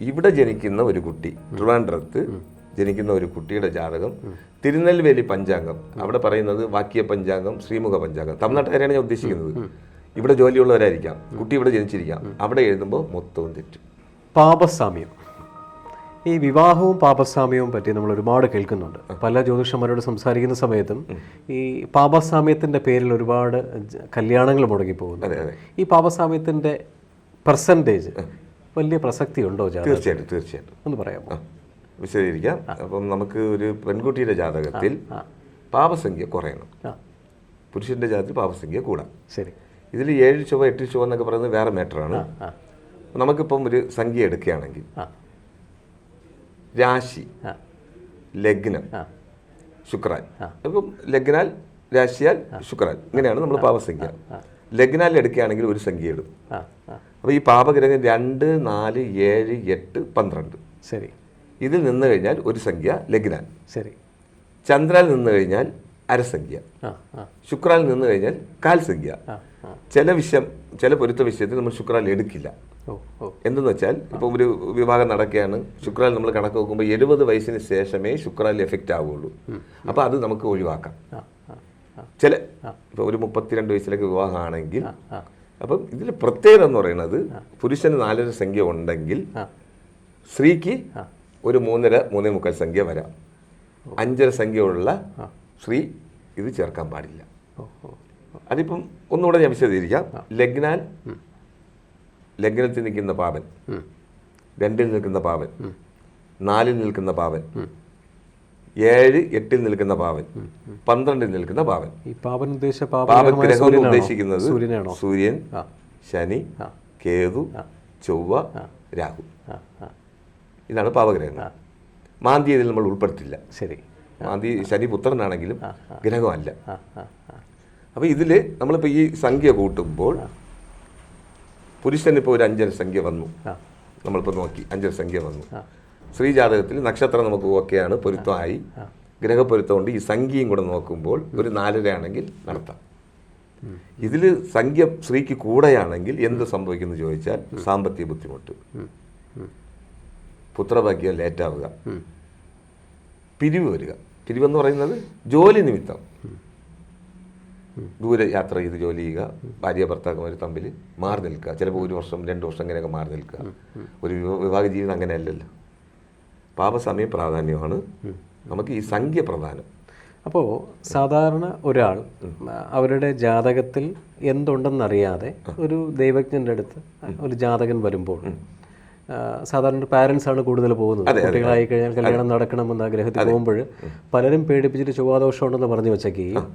ഇവിടെ ജനിക്കുന്ന ഒരു കുട്ടി ട്രിവാൻഡ്രത്ത് ജനിക്കുന്ന ഒരു കുട്ടിയുടെ ജാതകം തിരുനെൽവേലി പഞ്ചാംഗം. അവിടെ പറയുന്നത് വാക്യ പഞ്ചാംഗം ശ്രീമുഖ പഞ്ചാംഗം. തമിഴ്നാട്ടുകാരെയാണ് ഞാൻ ഉദ്ദേശിക്കുന്നത്. ഇവിടെ ജോലിയുള്ളവരായിരിക്കാം. കുട്ടി ഇവിടെ ജനിച്ചിരിക്കാം. അവിടെ എഴുതുമ്പോൾ മൊത്തവും തെറ്റും. പാപസാമ്യം. ഈ വിവാഹവും പാപസാമ്യവും പറ്റി നമ്മൾ ഒരുപാട് കേൾക്കുന്നുണ്ട്. പല ജ്യോതിഷന്മാരോട് സംസാരിക്കുന്ന സമയത്തും ഈ പാപസാമ്യത്തിന്റെ പേരിൽ ഒരുപാട് കല്യാണങ്ങൾ മുടങ്ങി പോകുന്നു അതെ അതെ. ഈ പാപസാമ്യത്തിന്റെ പെർസെന്റേജ് വലിയ പ്രസക്തി ഉണ്ടോ ജാതകം തീർച്ചയായിട്ടും തീർച്ചയായിട്ടും. ഒന്ന് പറയാമോ? വിശദീകരിക്കാം. അപ്പം നമുക്ക് ഒരു പെൺകുട്ടിയുടെ ജാതകത്തിൽ പാപസംഖ്യ കുറയണം. പുരുഷന്റെ ജാതകത്തിൽ പാപസംഖ്യ കൂടാം. ശരി. ഇതിൽ ഏഴ് ചുവ എട്ട് ചുവ എന്നൊക്കെ പറയുന്നത് വേറെ മാറ്ററാണ്. നമുക്കിപ്പം ഒരു സംഖ്യ എടുക്കുകയാണെങ്കിൽ രാശി ലഗ്നം ശുക്രാൻ. അപ്പം ലഗ്നാൽ രാശിയാൽ ശുക്രാൻ. ഇങ്ങനെയാണ് നമ്മൾ പാപസംഖ്യ. ലഗ്നാൽ എടുക്കുകയാണെങ്കിൽ ഒരു സംഖ്യ ഇടും. അപ്പോൾ ഈ പാപഗ്രഹം രണ്ട് നാല് ഏഴ് എട്ട് പന്ത്രണ്ട്. ശരി. ഇതിൽ നിന്ന് കഴിഞ്ഞാൽ ഒരു സംഖ്യ ലഗ്നാൽ. ശരി. ചന്ദ്രാൽ നിന്ന് കഴിഞ്ഞാൽ അരസംഖ്യ. ശുക്രാൽ നിന്ന് കഴിഞ്ഞാൽ കാൽ സംഖ്യ ചില വിഷയം ചില പൊരുത്ത വിഷയത്തിൽ നമ്മൾ ശുക്രാൽ എടുക്കില്ല. എന്തെന്ന് വെച്ചാൽ ഇപ്പോൾ ഒരു വിവാഹം നടക്കുകയാണ്. ശുക്രാൽ നമ്മൾ കണക്ക് നോക്കുമ്പോൾ എഴുപത് വയസ്സിന് ശേഷമേ ശുക്രാൽ എഫക്റ്റ് ആവുകയുള്ളൂ അപ്പോൾ അത് നമുക്ക് ഒഴിവാക്കാം. ചില ഇപ്പോൾ ഒരു മുപ്പത്തിരണ്ട് വയസ്സിലൊക്കെ വിവാഹമാണെങ്കിൽ അപ്പം ഇതിൽ പ്രത്യേകത എന്ന് പറയുന്നത് പുരുഷന് നാലര സംഖ്യ ഉണ്ടെങ്കിൽ സ്ത്രീക്ക് ഒരു മൂന്നര മൂന്നേ മുക്കാൽ സംഖ്യ വരാം. അഞ്ചര സംഖ്യയുള്ള സ്ത്രീ ഇത് ചേർക്കാൻ പാടില്ല. അതിപ്പം ഒന്നുകൂടെ ഞാൻ വിശദീകരിക്കാം. ലഗ്നാൽ ലഗ്നത്തിൽ നിൽക്കുന്ന പാവൻ ഉം. രണ്ടിൽ നിൽക്കുന്ന പാവൻ നാലിൽ നിൽക്കുന്ന പാവൻ ഏഴ് എട്ടിൽ നിൽക്കുന്ന പാവൻ പന്ത്രണ്ടിൽ നിൽക്കുന്ന പാവൻ. ഈ ഉദ്ദേശിച്ച സൂര്യനാണോ? ഉദ്ദേശിക്കുന്നത് സൂര്യൻ ശനി. കേതു ചൊവ്വ രാഹു. ഇതാണ് പാപഗ്രഹങ്ങൾ. മാന്തി ഇതിൽ നമ്മൾ ഉൾപ്പെടുത്തില്ല. ശരി. മാന്തി ശനി പുത്രനാണെങ്കിലും ഗ്രഹമല്ല. അപ്പൊ ഇതിൽ നമ്മളിപ്പോ അപ്പോൾ ഇതിൽ നമ്മളിപ്പോൾ ഈ സംഖ്യ കൂട്ടുമ്പോൾ പുരുഷനിപ്പോൾ ഒരു അഞ്ചര സംഖ്യ വന്നു. നമ്മളിപ്പോ നമ്മളിപ്പോൾ നോക്കി അഞ്ചര സംഖ്യ വന്നു. സ്ത്രീ ജാതകത്തിൽ നക്ഷത്രം നമുക്ക് ഓക്കെയാണ് പൊരുത്തമായി. ഗ്രഹപ്പൊരുത്തം കൊണ്ട് ഈ സംഖ്യയും കൂടെ നോക്കുമ്പോൾ ഒരു നാലര ആണെങ്കിൽ നടത്താം ഇതിൽ സംഖ്യ സ്ത്രീക്ക് കൂടെയാണെങ്കിൽ എന്ത് സംഭവിക്കുന്നു ചോദിച്ചാൽ സാമ്പത്തിക ബുദ്ധിമുട്ട്. പുത്രഭാഗ്യം ലേറ്റാവുക. പിരിവ് വരിക. പിരിവെന്ന് പറയുന്നത് ജോലി നിമിത്തം. ദൂരെ യാത്ര ചെയ്ത് ജോലി ചെയ്യുക. ഭാര്യ ഭർത്താക്കന്മാർ തമ്മിൽ മാറി നിൽക്കുക. ചിലപ്പോൾ ഒരു വർഷം രണ്ട് വർഷം ഇങ്ങനെയൊക്കെ മാറി നിൽക്കുക. ഒരു വിവ- വിവാഹ ജീവിതം അങ്ങനെയല്ലല്ലോ. പാപസമയം പ്രാധാന്യമാണ്. നമുക്ക് ഈ സംഖ്യ പ്രധാനം. അപ്പോൾ സാധാരണ ഒരാൾ അവരുടെ ജാതകത്തിൽ എന്തുണ്ടെന്നറിയാതെ ഒരു ദൈവജ്ഞന്റെ അടുത്ത് ഒരു ജാതകൻ വരുമ്പോൾ സാധാരണ പാരൻസ് ആണ് കൂടുതൽ പോകുന്നത്. കുട്ടികളായി കഴിഞ്ഞാൽ കല്യാണം നടക്കണമെന്ന് ആഗ്രഹത്തിൽ പോകുമ്പോൾ പലരും പേടിപ്പിച്ചിട്ട് ചൊവ്വാദോഷം ഉണ്ടെന്ന് പറഞ്ഞു വെച്ചേക്കുകയും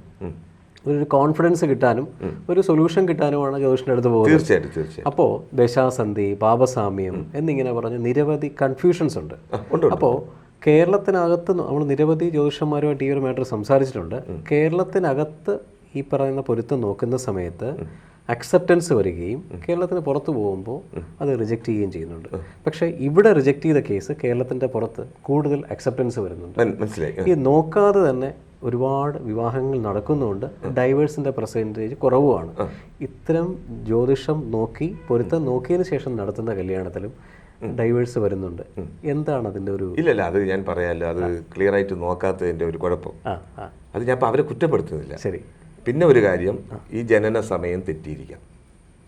ഒരു കോൺഫിഡൻസ് കിട്ടാനും ഒരു സൊല്യൂഷൻ കിട്ടാനുമാണ് ജ്യോതിഷിന്റെ അടുത്ത് പോകുന്നത്. തീർച്ചയായിട്ടും തീർച്ചയായിട്ടും. അപ്പോൾ ദശാസന്ധി പാപസാമ്യം എന്നിങ്ങനെ പറഞ്ഞ് നിരവധി കൺഫ്യൂഷൻസ് ഉണ്ട്. അപ്പോൾ കേരളത്തിനകത്ത് നമ്മൾ നിരവധി ജ്യോതിഷന്മാരുമായിട്ട് ഈ ഒരു മാറ്റർ സംസാരിച്ചിട്ടുണ്ട്. കേരളത്തിനകത്ത് ഈ പറയുന്ന പൊരുത്തം നോക്കുന്ന സമയത്ത് അക്സെപ്റ്റൻസ് വരികയും കേരളത്തിന് പുറത്ത് പോകുമ്പോൾ അത് റിജക്റ്റ് ചെയ്യുകയും ചെയ്യുന്നുണ്ട്. പക്ഷേ ഇവിടെ റിജക്റ്റ് ചെയ്ത കേസ് കേരളത്തിന്റെ പുറത്ത് കൂടുതൽ അക്സെപ്റ്റൻസ് വരുന്നുണ്ട്. മനസ്സിലായി. ഈ നോക്കാതെ തന്നെ ഒരുപാട് വിവാഹങ്ങൾ നടക്കുന്നുണ്ട്. ഡൈവേഴ്സിന്റെ പെർസെന്റേജ് കുറവുമാണ്. ഇത്തരം ജ്യോതിഷം നോക്കി പൊരുത്തം നോക്കിയതിന് ശേഷം നടത്തുന്ന കല്യാണത്തിലും ഡൈവേഴ്സ് വരുന്നുണ്ട്. എന്താണ് അതിന്റെ ഒരു ഇല്ലല്ല അത് ഞാൻ പറയാമല്ലോ അത് ക്ലിയർ ആയിട്ട് നോക്കാത്തതിന്റെ ഒരു കുഴപ്പം. അത് ഞാൻ അവരെ കുറ്റപ്പെടുത്തുന്നില്ല. ശരി. പിന്നെ ഒരു കാര്യം ഈ ജനന സമയം തെറ്റിയിരിക്കാം.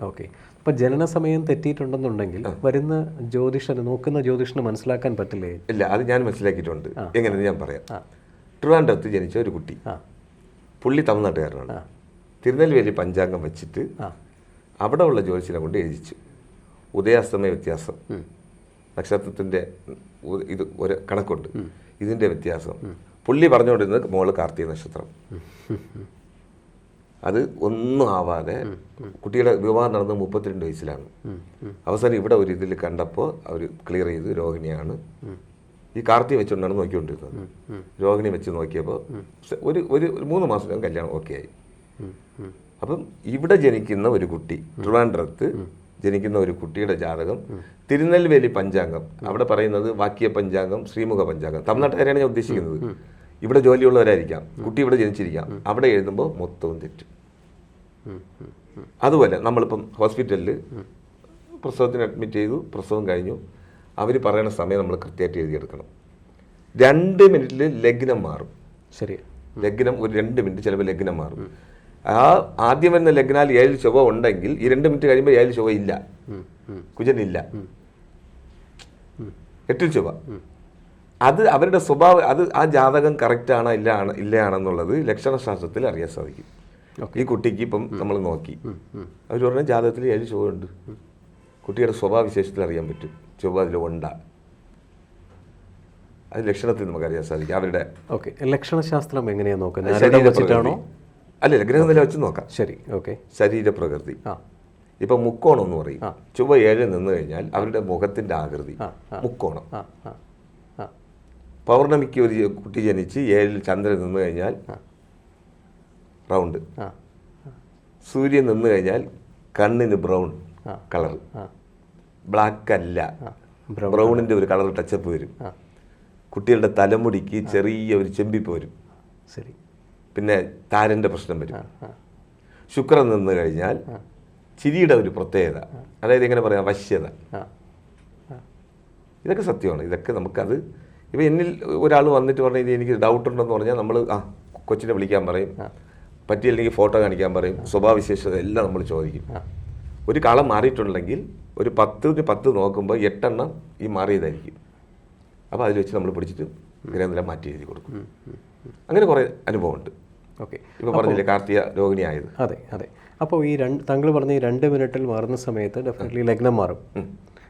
ഓക്കെ. അപ്പം ജനന സമയം തെറ്റിയിട്ടുണ്ടെന്നുണ്ടെങ്കിൽ വരുന്ന ജ്യോതിഷന് നോക്കുന്ന ജ്യോതിഷന് മനസ്സിലാക്കാൻ പറ്റില്ലേ? ഇല്ല അത് ഞാൻ മനസ്സിലാക്കിയിട്ടുണ്ട്. എങ്ങനെയെന്ന് ഞാൻ പറയാം. ട്രിവാൻഡ്രത്ത് ജനിച്ച ഒരു കുട്ടി. പുള്ളി തമിഴ്നാട്ടുകാരനാണ്. തിരുനെൽവേലി പഞ്ചാംഗം വെച്ചിട്ട് അവിടെ ഉള്ള ജ്യോതിഷിനെ കൊണ്ട് എഴുതിച്ചു. ഉദയാസ്തമയ വ്യത്യാസം. നക്ഷത്രത്തിന്റെ ഇത് ഒരു കണക്കുണ്ട്. ഇതിന്റെ വ്യത്യാസം. പുള്ളി പറഞ്ഞുകൊണ്ടിരുന്നത് മോൾ കാർത്തിക നക്ഷത്രം. അത് ഒന്നും ആവാതെ കുട്ടിയുടെ വിവാഹം നടന്നത് മുപ്പത്തിരണ്ട് വയസ്സിലാണ്. അവസാനം ഇവിടെ ഒരു ഇതിൽ കണ്ടപ്പോൾ അവർ ക്ലിയർ ചെയ്ത് രോഹിണിയാണ്. ഈ കാർത്തി വെച്ചുകൊണ്ടാണ് നോക്കിക്കൊണ്ടിരുന്നത്. രോഹിണി വെച്ച് നോക്കിയപ്പോൾ ഒരു ഒരു മൂന്ന് മാസം കല്യാണം ഓക്കെ ആയി അപ്പം ഇവിടെ ജനിക്കുന്ന ഒരു കുട്ടി ട്രിവാൻഡ്രത്ത് ജനിക്കുന്ന ഒരു കുട്ടിയുടെ ജാതകം തിരുനെൽവേലി പഞ്ചാംഗം. അവിടെ പറയുന്നത് വാക്യ പഞ്ചാംഗം ശ്രീമുഖ പഞ്ചാംഗം. തമിഴ്നാട്ടുകാരെയാണ് ഞാൻ ഉദ്ദേശിക്കുന്നത്. ഇവിടെ ജോലിയുള്ളവരായിരിക്കാം. കുട്ടി ഇവിടെ ജനിച്ചിരിക്കാം. അവിടെ എഴുതുമ്പോൾ മൊത്തവും തെറ്റും. അതുപോലെ നമ്മളിപ്പം ഹോസ്പിറ്റലിൽ പ്രസവത്തിന് അഡ്മിറ്റ് ചെയ്തു പ്രസവം കഴിഞ്ഞു. അവർ പറയുന്ന സമയം നമ്മൾ കൃത്യമായിട്ട് എഴുതിയെടുക്കണം. രണ്ട് മിനിറ്റിൽ ലഗ്നം മാറും. ശരി. ലഗ്നം ഒരു രണ്ട് മിനിറ്റ് ചിലപ്പോൾ ലഗ്നം മാറും. ആ ആദ്യം വരുന്ന ലഗ്നാൽ ഏഴ് ചൊവ്വ ഉണ്ടെങ്കിൽ ഈ രണ്ട് മിനിറ്റ് കഴിയുമ്പോൾ ഏഴ് ചൊവ്വ ഇല്ല. കുജനില്ല എട്ടിൽ ചൊവ്വ. അത് അവരുടെ സ്വഭാവം അത് ആ ജാതകം കറക്റ്റ് ആണോ ഇല്ല ഇല്ലയാണെന്നുള്ളത് ലക്ഷണശാസ്ത്രത്തിൽ അറിയാൻ സാധിക്കും. ഈ കുട്ടിക്ക് ഇപ്പം നമ്മൾ നോക്കി. അവർ പറഞ്ഞ ജാതകത്തിൽ ഏഴ് ചൊവ്വ ഉണ്ട്. കുട്ടിയുടെ സ്വഭാവ വിശേഷത്തിൽ അറിയാൻ പറ്റും. ചൊവ്വ അതിൽ ഉണ്ടാ അത് ലക്ഷണത്തിൽ നമുക്ക് അറിയാൻ സാധിക്കും. അവരുടെ ഓക്കെ. ലക്ഷണശാസ്ത്രം എങ്ങനെയാണ് നോക്കുന്നത്? വെച്ചിട്ടാണോ? അല്ലല്ല ഗ്രഹനില വെച്ച് നോക്കാം. ശരി ഓക്കെ. ശരീരപ്രകൃതി. ഇപ്പൊ മുക്കോണം എന്ന് പറയും. ചൊവ്വ ഏഴ് നിന്ന് കഴിഞ്ഞാൽ അവരുടെ മുഖത്തിന്റെ ആകൃതി. മുക്കോണം. പൗർണമിക്ക് ഒരു കുട്ടി ജനിച്ച് ഏഴിൽ ചന്ദ്രൻ നിന്ന് കഴിഞ്ഞാൽ റൗണ്ട്. സൂര്യൻ നിന്ന് കഴിഞ്ഞാൽ കണ്ണിന് ബ്രൗൺ കളർ ബ്ലാക്ക് അല്ല ബ്രൗണിന്റെ ഒരു കളർ ടച്ചപ്പ് വരും. കുട്ടികളുടെ തലമുടിക്ക് ചെറിയ ഒരു ചെമ്പിപ്പ് വരും ശരി. പിന്നെ താരന്റെ പ്രശ്നം വരും. ശുക്രൻ നിന്ന് കഴിഞ്ഞാൽ ചിരിയുടെ ഒരു പ്രത്യേകത. അതായത് എങ്ങനെ പറയാം? വശ്യത. ഇതൊക്കെ സത്യമാണ്. ഇതൊക്കെ നമുക്കത് ഇപ്പം എന്നിൽ ഒരാൾ വന്നിട്ട് പറഞ്ഞാൽ ഇത് എനിക്ക് ഡൗട്ട് ഉണ്ടെന്ന് പറഞ്ഞാൽ നമ്മൾ ആ കൊച്ചിനെ വിളിക്കാൻ പറയും. പറ്റിയില്ലെങ്കിൽ ഫോട്ടോ കാണിക്കാൻ പറയും. സ്വഭാവവിശേഷത എല്ലാം നമ്മൾ ചോദിക്കും. ഒരു കളം മാറിയിട്ടുണ്ടെങ്കിൽ ഒരു പത്തിന് പത്ത് നോക്കുമ്പോൾ എട്ടെണ്ണം ഈ മാറിയതായിരിക്കും. അപ്പോൾ അതിൽ വെച്ച് നമ്മൾ പിടിച്ചിട്ട് ഗ്രഹനില മാറ്റി എഴുതി കൊടുക്കും. അങ്ങനെ കുറേ അനുഭവമുണ്ട്. ഓക്കെ. ഇപ്പോൾ പറഞ്ഞില്ലേ കാർത്തിക രോഹിണി ആയത് അതെ അതെ. അപ്പോൾ ഈ രണ്ട് താങ്കൾ പറഞ്ഞ ഈ രണ്ട് മിനിറ്റിൽ മാറുന്ന സമയത്ത് ഡെഫിനറ്റ്ലി ലഗ്നം മാറും.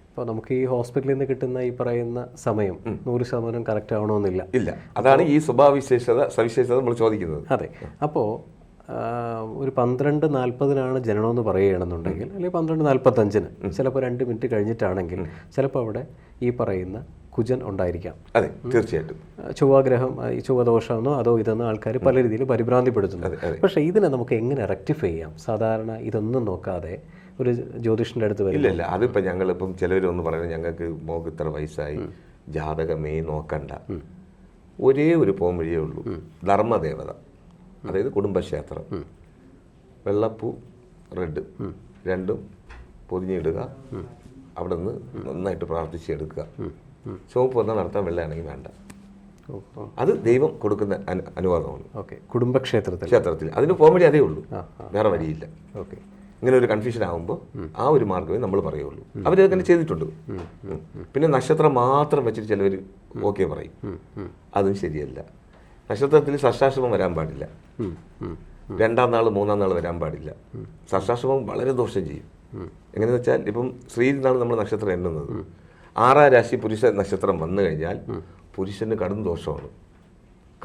അപ്പോൾ നമുക്ക് ഈ ഹോസ്പിറ്റലിൽ നിന്ന് കിട്ടുന്ന ഈ പറയുന്ന സമയം നൂറ് ശതമാനം കറക്റ്റ് ആവണമെന്നില്ല ഇല്ല. അതാണ് ഈ സ്വഭാവവിശേഷത സവിശേഷത നമ്മൾ ചോദിക്കുന്നത്. അതെ. അപ്പോൾ ഒരു പന്ത്രണ്ട് നാൽപ്പതിനാണ് ജനനമെന്ന് പറയുകയാണെന്നുണ്ടെങ്കിൽ അല്ലെങ്കിൽ പന്ത്രണ്ട് നാൽപ്പത്തഞ്ചിന്. ചിലപ്പോൾ രണ്ട് മിനിറ്റ് കഴിഞ്ഞിട്ടാണെങ്കിൽ ചിലപ്പോൾ അവിടെ ഈ പറയുന്ന കുജൻ ഉണ്ടായിരിക്കാം. അതെ തീർച്ചയായിട്ടും. ചൊവ്വാഗ്രഹം ഈ ചൊവ്വദോഷമെന്നോ അതോ ഇതെന്നോ ആൾക്കാർ പല രീതിയിൽ പരിഭ്രാന്തിപ്പെടുത്തുന്നു. പക്ഷേ ഇതിനെ നമുക്ക് എങ്ങനെ റെക്ടിഫൈ ചെയ്യാം? സാധാരണ ഇതൊന്നും നോക്കാതെ ഒരു ജ്യോതിഷന്റെ അടുത്ത് വരും ഇല്ല ഇല്ല അതിപ്പോൾ ഞങ്ങളിപ്പം ചിലവരൊന്ന് പറയുന്നത് ഞങ്ങൾക്ക് മോക്ക് ഇത്ര വയസ്സായി ജാതകമേ നോക്കണ്ട. ഒരേ ഒരു പോം വഴിയേ ഉള്ളൂ ധർമ്മദേവത. അതായത് കുടുംബക്ഷേത്രം. വെള്ളപ്പൂ റെഡ്. രണ്ടും പൊതിഞ്ഞിടുക. അവിടെ നിന്ന് നന്നായിട്ട് പ്രാർത്ഥിച്ചെടുക്കുക. ചുവപ്പ് വന്നാൽ നടത്താൻ വെള്ളയാണെങ്കിൽ വേണ്ട. അത് ദൈവം കൊടുക്കുന്ന അനു അനുവാദമാണ്. ഓക്കെ. കുടുംബക്ഷേത്രത്തിൽ. ക്ഷേത്രത്തിൽ. അതിന് പോം വഴി അതേ ഉള്ളൂ. വേറെ വഴിയില്ല. ഓക്കെ. ഇങ്ങനെ ഒരു കൺഫ്യൂഷൻ ആകുമ്പോൾ ആ ഒരു മാർഗമേ നമ്മൾ പറയുള്ളൂ. അവരങ്ങനെ ചെയ്തിട്ടുണ്ട്. പിന്നെ നക്ഷത്രം മാത്രം വെച്ചിട്ട് ചിലവർ ഓക്കെ പറയും. അതും ശരിയല്ല. നക്ഷത്രത്തിൽ സഷ്ടാശ്രമം വരാൻ പാടില്ല. രണ്ടാം നാൾ മൂന്നാം നാൾ വരാൻ പാടില്ല. സഷ്ടാശ്രമം വളരെ ദോഷം ചെയ്യും. എങ്ങനെയെന്ന് വെച്ചാൽ ഇപ്പം ശ്രീനാണ് നമ്മൾ നക്ഷത്രം എണ്ണുന്നത്. ആറാം രാശി പുരുഷ നക്ഷത്രം വന്നു കഴിഞ്ഞാൽ പുരുഷന് കടും ദോഷമാണ്.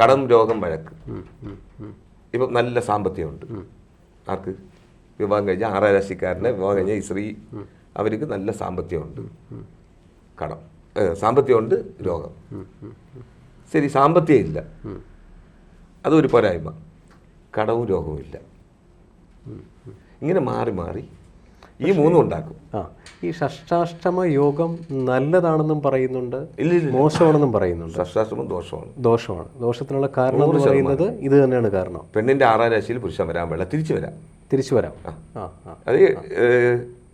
കടം രോഗം വഴക്ക്. ഇപ്പം നല്ല സാമ്പത്തികമുണ്ട്. ആർക്ക്? വിവാഹം കഴിഞ്ഞ ആറാം രാശിക്കാരനെ വിവാഹം കഴിഞ്ഞ ഈ സ്ത്രീ അവർക്ക് നല്ല സാമ്പത്തികമുണ്ട്. കടം. സാമ്പത്തികമുണ്ട് രോഗം. ശരി സാമ്പത്തികം ഇല്ല. അതൊരു പോരായ്മ. കടവും രോഗവും ഇല്ല. ഇങ്ങനെ മാറി മാറി ഈ മൂന്നും ഉണ്ടാക്കും. ആ ഈ ഷഷ്ടാഷ്ടമ യോഗം നല്ലതാണെന്നും പറയുന്നുണ്ട് മോശമാണെന്നും പറയുന്നുണ്ട്. ഷഷ്ടാഷ്ടമം ദോഷമാണ്. ദോഷമാണ്. ദോഷത്തിനുള്ള കാരണം എന്ന് പറയുന്നത് ഇത് തന്നെയാണ് കാരണം. പെണ്ണിന്റെ ആറാം രാശിയിൽ പുരുഷൻ വരാൻ വേണ്ട തിരിച്ചു വരാം. തിരിച്ചു വരാം. അത്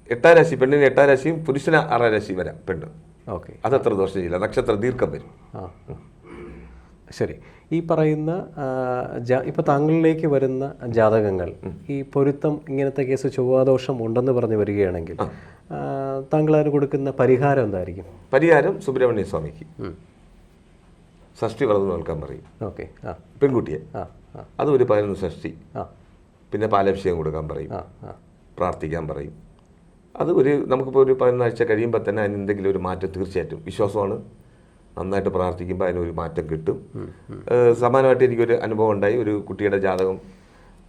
എട്ടാം രാശി പെണ്ണിന് എട്ടാം രാശിയും പുരുഷന് ആറാം രാശിയും വരാം. പെണ്ണ്. ഓക്കെ. അതത്ര ദോഷം ചെയ്യില്ല. നക്ഷത്ര ദീർഘം വരും. ആ. ശരി. ഈ പറയുന്ന ഇപ്പോൾ താങ്കളിലേക്ക് വരുന്ന ജാതകങ്ങൾ ഈ പൊരുത്തം ഇങ്ങനത്തെ കേസ് ചൊവ്വാദോഷം ഉണ്ടെന്ന് പറഞ്ഞു വരികയാണെങ്കിൽ താങ്കൾ അതിന് കൊടുക്കുന്ന പരിഹാരം എന്തായിരിക്കും? പരിഹാരം സുബ്രഹ്മണ്യ സ്വാമിക്ക്. ഷഷ്ടി വളർന്നു നോക്കാൻ പറയും. ഓക്കെ ആ. പെൺകുട്ടിയെ. ആ ആ. അത് ഒരു പതിനൊന്ന് ഷഷ്ടി. ആ. പിന്നെ പാലഭിഷേകം കൊടുക്കാൻ പറയും. പ്രാർത്ഥിക്കാൻ പറയും. അത് ഒരു നമുക്കിപ്പോൾ ഒരു പതിനൊന്നാഴ്ച കഴിയുമ്പോൾ തന്നെ അതിന് എന്തെങ്കിലും ഒരു മാറ്റം തീർച്ചയായിട്ടും വിശ്വാസമാണ്. നന്നായിട്ട് പ്രാർത്ഥിക്കുമ്പോൾ അതിനൊരു മാറ്റം കിട്ടും. സമാനമായിട്ട് എനിക്കൊരു അനുഭവം ഉണ്ടായി. ഒരു കുട്ടിയുടെ ജാതകം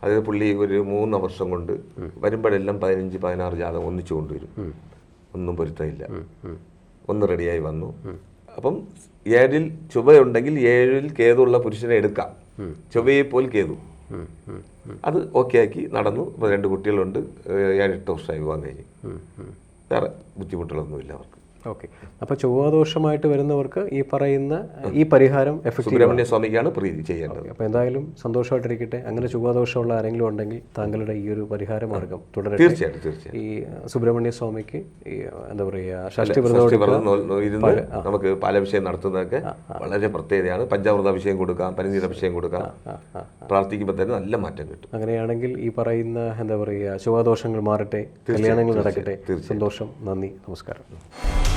അതായത് പുള്ളി ഒരു മൂന്ന് വർഷം കൊണ്ട് വരുമ്പോഴെല്ലാം പതിനഞ്ച് പതിനാറ് ജാതകം ഒന്നിച്ചു കൊണ്ടുവരും. ഒന്നും പൊരുത്തമില്ല. ഒന്ന് റെഡിയായി വന്നു. അപ്പം ഏഴിൽ ചുവയുണ്ടെങ്കിൽ ഏഴിൽ കേതുള്ള പുരുഷനെ എടുക്കാം. ചുവയെ പോൽ കേതു. അത് ഓക്കെ ആക്കി നടന്നു. ഇപ്പോൾ രണ്ട് കുട്ടികളുണ്ട്. ഏഴെട്ട് വർഷമായി വിവാഹം കഴിഞ്ഞ്. വേറെ ബുദ്ധിമുട്ടുകളൊന്നുമില്ല അവർക്ക്. ഓക്കെ. അപ്പോൾ ചൊവ്വാദോഷമായിട്ട് വരുന്നവർക്ക് ഈ പറയുന്ന ഈ പരിഹാരം എഫക്റ്റീവ് സുബ്രഹ്മണ്യ സ്വാമിക്കാണ് പ്രീതി ചെയ്യേണ്ടത്. അപ്പോൾ എന്തായാലും സന്തോഷമായിട്ടിരിക്കട്ടെ. അങ്ങനെ ചൊവ്വാദോഷമുള്ള ആരെങ്കിലും ഉണ്ടെങ്കിൽ താങ്കളുടെ ഈ ഒരു പരിഹാര മാർഗം തുടരെ തീർച്ചയായിട്ടും തീർച്ചയായും ഈ സുബ്രഹ്മണ്യ സ്വാമിക്ക് ഈ എന്താ പറയുക ഷഷ്ടി വ്രതം ഷഷ്ടി എടുക്കുക. വ്രതം നോ- നോ- ഇരുന്ന് നമുക്ക് പാലഭിഷേകം നടത്തുന്നതൊക്കെ വളരെ പ്രത്യേകതയാണ്. പഞ്ചാമൃത അഭിഷേകം കൊടുക്കാം. പനിനീർ അഭിഷേകം കൊടുക്കാം പ്രാർത്ഥിക്കുമ്പോൾ തന്നെ നല്ല മാറ്റം കിട്ടും. അങ്ങനെയാണെങ്കിൽ ഈ പറയുന്ന എന്താ പറയുക ചൊവ്വാദോഷങ്ങൾ മാറട്ടെ കല്യാണങ്ങൾ നടക്കട്ടെ. സന്തോഷം നന്ദി നമസ്കാരം.